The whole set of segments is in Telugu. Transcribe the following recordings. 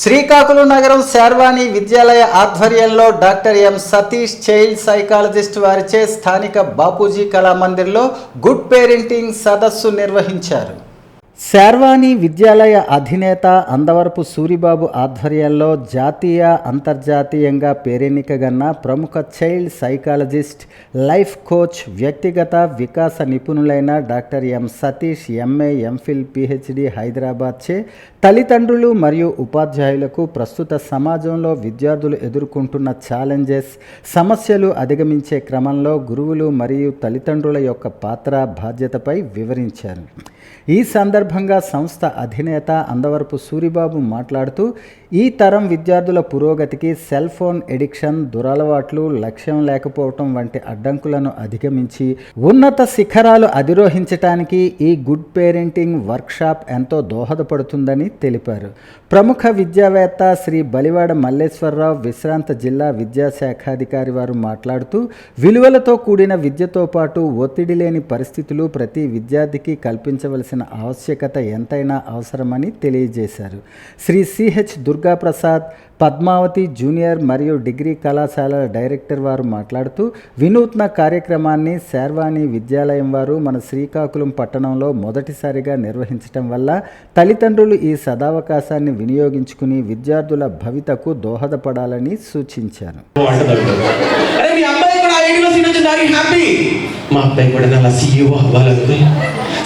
శ్రీకాకుళం నగరం శార్వాణి విద్యాలయ ఆధ్వర్యంలో doctor M Satish child psychologist వారిచే స్థానిక బాపూజీ కళామందిర్లో గుడ్ పేరెంటింగ్ సదస్సు నిర్వహించారు. శార్వాణి విద్యాలయ అధినేత అందవరపు సూరిబాబు ఆధ్వర్యంలో జాతీయ అంతర్జాతీయంగా పేరెన్నికగన్న ప్రముఖ చైల్డ్ సైకాలజిస్ట్ లైఫ్ కోచ్ వ్యక్తిగత వికాస నిపుణులైన doctor M Satish MA MPhil PhD Hyderabad చే తల్లిదండ్రులు మరియు ఉపాధ్యాయులకు ప్రస్తుత సమాజంలో విద్యార్థులు ఎదుర్కొంటున్న ఛాలెంజెస్ సమస్యలు అధిగమించే క్రమంలో గురువులు మరియు తల్లిదండ్రుల యొక్క పాత్ర బాధ్యతపై వివరించారు. ఈ సందర్భంగా సంస్థ అధినేత అందవరపు సూరిబాబు మాట్లాడుతూ ఈ తరం విద్యార్థుల పురోగతికి సెల్ ఫోన్ ఎడిక్షన్ దురలవాట్లు లక్ష్యం లేకపోవటం వంటి అడ్డంకులను అధిగమించి ఉన్నత శిఖరాలు అధిరోహించటానికి ఈ గుడ్ పేరెంటింగ్ వర్క్షాప్ ఎంతో దోహదపడుతుందని తెలిపారు. ప్రముఖ విద్యావేత్త శ్రీ బలివాడ మల్లేశ్వరరావు విశ్రాంత జిల్లా విద్యాశాఖాధికారి వారు మాట్లాడుతూ విలువలతో కూడిన విద్యతో పాటు ఒత్తిడి లేని పరిస్థితులు ప్రతి విద్యార్థికి కల్పించవలసిన ఆవశ్యకత ఎంతైనా అవసరమని తెలియజేశారు. శ్రీ సిహెచ్ దుర్గ దుర్గాప్రసాద్ పద్మావతి జూనియర్ మరియు డిగ్రీ కళాశాల డైరెక్టర్ వారు మాట్లాడుతూ వినూత్న కార్యక్రమాన్ని శర్వాణి విద్యాలయం వారు మన శ్రీకాకుళం పట్టణంలో మొదటిసారిగా నిర్వహించటం వల్ల తల్లిదండ్రులు ఈ సదావకాశాన్ని వినియోగించుకుని విద్యార్థుల భవితకు దోహదపడాలని సూచించారు. హ్యాపీ మా అబ్బాయి కూడా అలా సీఈఓ అవ్వాలనుకుంది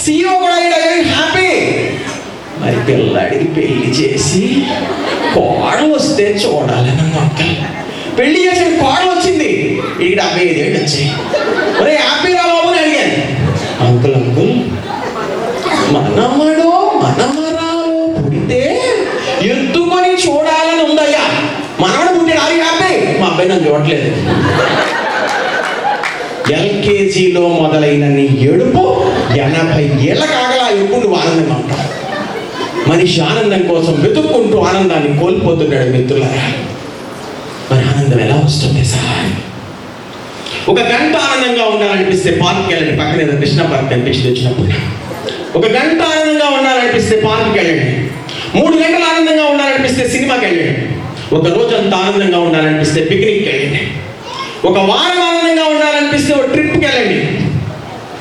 సీఈఓ కూడా హ్యాపీ మరి పిల్లాడికి పెళ్ళి చేసి కోడలు వస్తే చూడాలని మొక్కలు పెళ్ళి చేసిన కోడలు వచ్చింది. ఇక డెబ్బై ఐదేళ్ళు వచ్చాయి. ఒరే హ్యాపీ రాబాబు అని అడిగాను అంకుల్ అంకుల్ మనమడో మనమరాలు పుడితే ఎత్తుకొని చూడాలని ఉందయ్యా. మనవడు పుట్టిన అది హ్యాపీ మా అబ్బాయి నన్ను చూడట్లేదు. ఎల్కేజీలో మొదలైన నీ ఏడుపు ఎనభై ఏళ్ళ కాగల ఎప్పుడు నువ్వు ఆనందంగా ఉంటావు మనిషి ఆనందం కోసం వెతుక్కుంటూ ఆనందాన్ని కోల్పోతున్నాడు మిత్రులారా. మరి ఆనందం ఎలా వస్తుంది సార్? ఒక గంట ఆనందంగా ఉండాలనిపిస్తే పార్క్కి వెళ్ళండి. పక్కన ఏదో కృష్ణ పార్క్ కనిపించింది వచ్చినప్పుడు. ఒక గంట ఆనందంగా ఉండాలనిపిస్తే పార్క్కి వెళ్ళండి. మూడు గంటలు ఆనందంగా ఉండాలనిపిస్తే సినిమాకి వెళ్ళండి. ఒక రోజు అంత ఆనందంగా ఉండాలనిపిస్తే పిక్నిక్కి వెళ్ళండి. ఒక వారం ఆనందంగా ఉండాలనిపిస్తే ఒక ట్రిప్కి వెళ్ళండి.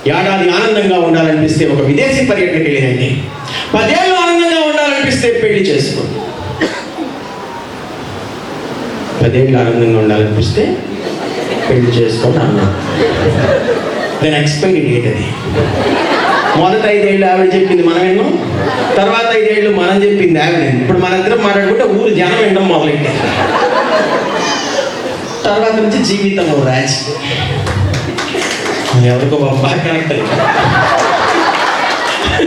ఏడాది ఆనందంగా ఉండాలనిపిస్తే ఒక విదేశీ పర్యటనకి వెళ్ళండి. పదేళ్ళు పెళ్ళి చేసుకోండి. పదేళ్ళు ఆనందంగా ఉండాలనిపిస్తే పెళ్ళి చేసుకోండి అన్నా దాని ఎక్స్పైరీ డేట్ అది. మొదట ఐదేళ్ళు ఆవిడ చెప్పింది మనమేమో తర్వాత ఐదేళ్ళు మనం చెప్పింది ఆవిడ ఇప్పుడు మన ఇద్దరం మాట్లాడుకుంటే ఊరు జనం వినడం మొదలెట్టారు. తర్వాత నుంచి జీవితంలో రాజ్ ఎవరికో బాగా కనెక్ట్ అయ్యింది